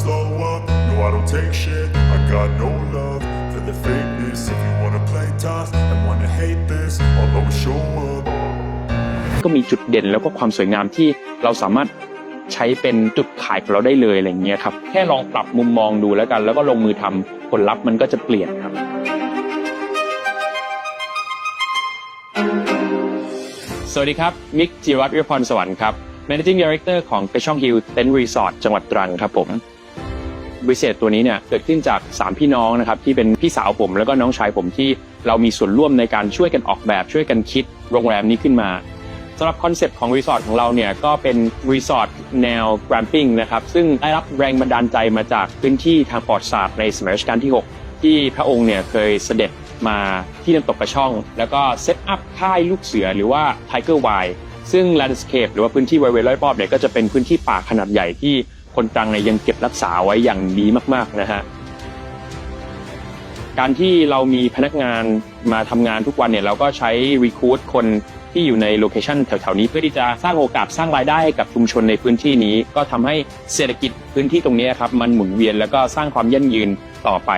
slow up. No, I don't take shit. I got no love for the fakeness. If you wanna play tough and wanna hate this, I'll always show up. ก็มีจุดเด่นแล้วก็ความสวยงามที่เราสามารถใช้เป็นจุดขายของเราได้เลยอะไรอย่างเงี้ยครับแค่ลองปรับมุมมองดูแล้วกัน แล้วก็ลงมือทำผลลัพธ์มันก็จะเปลี่ยนครับสวัสดีครับ มิกจิรวัตรวิพรสวรรค์ครับ Managing Director ของกระช่องฮิลเต็นรีสอร์ทจังหวัดตรังครับผม บริษัทตัวนี้เนี่ยเกิดขึ้นจาก 3 พี่น้องนะครับที่เป็นพี่สาวผมแล้วก็น้องชายผมที่เรามีส่วนร่วมในการช่วยกันออกแบบช่วยกันคิดโรงแรมนี้ขึ้นมาสำหรับคอนเซปต์ของรีสอร์ทของเราเนี่ยก็เป็นรีสอร์ทแนวแกรมปิ้งนะครับซึ่งได้รับแรงบันดาลใจมาจากพื้นที่ทางปอดศาสตร์ในสมัยรัชกาลที่ 6 ที่พระองค์เนี่ยเคยเสด็จมาที่น้ำตกกระช่อง แล้วก็เซตอัพค่ายลูกเสือหรือว่า Tiger Y ซึ่ง landscape หรือว่าพื้นที่บริเวณรอบๆเนี่ยก็จะเป็นพื้นที่ป่าขนาดใหญ่ที่ คนตรังเนี่ยยังเก็บรักษาไว้อย่างดีมากๆนะฮะการที่เรามีพนักงานมาทำงานทุกวันเนี่ยเราก็ใช้รีคูดคนที่อยู่ในโลเคชันแถวๆนี้เพื่อที่จะสร้างโอกาสสร้างรายได้ให้กับชุมชนในพื้นที่นี้ ก็ทำให้เศรษฐกิจพื้นที่ตรงนี้ครับมันหมุนเวียนแล้วก็สร้างความยั่งยืนต่อไป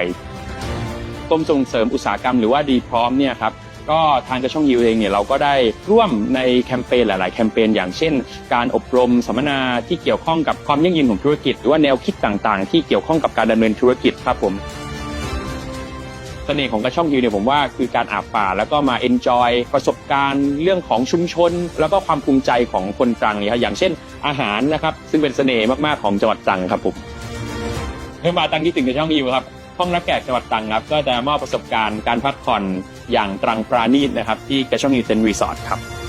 กรมส่งเสริมอุตสาหกรรมหรือว่าดีพร้อมเนี่ยครับ ก็ทางกระช่องยิวเองเนี่ยเราก็ได้ร่วมในแคมเปญหลาย ๆ แคมเปญอย่างเช่น การอบรมสัมมนาที่เกี่ยวข้องกับความยั่งยืนของธุรกิจ หรือว่าแนวคิดต่าง ๆ ที่เกี่ยวข้องกับการดำเนินธุรกิจครับผมเสน่ห์ของกระช่องฮิวเนี่ยผมว่าคือการอาบป่าแล้วก็มาเอนจอยประสบการณ์เรื่องของชุมชน แล้วก็ความภูมิใจของคนตรังเนี่ยครับอย่างเช่นอาหารนะครับ ซึ่งเป็นเสน่ห์มาก ๆ ของจังหวัดตรังครับผมเมื่อมาตั้งที่ถึงกระช่องฮิวครับ ห้องรับแขกจังหวัดตรังครับ ก็จะมอบประสบการณ์การพักผ่อนอย่างตรังปราณีตนะครับ ที่กระช่องยูเซนรีสอร์ทครับ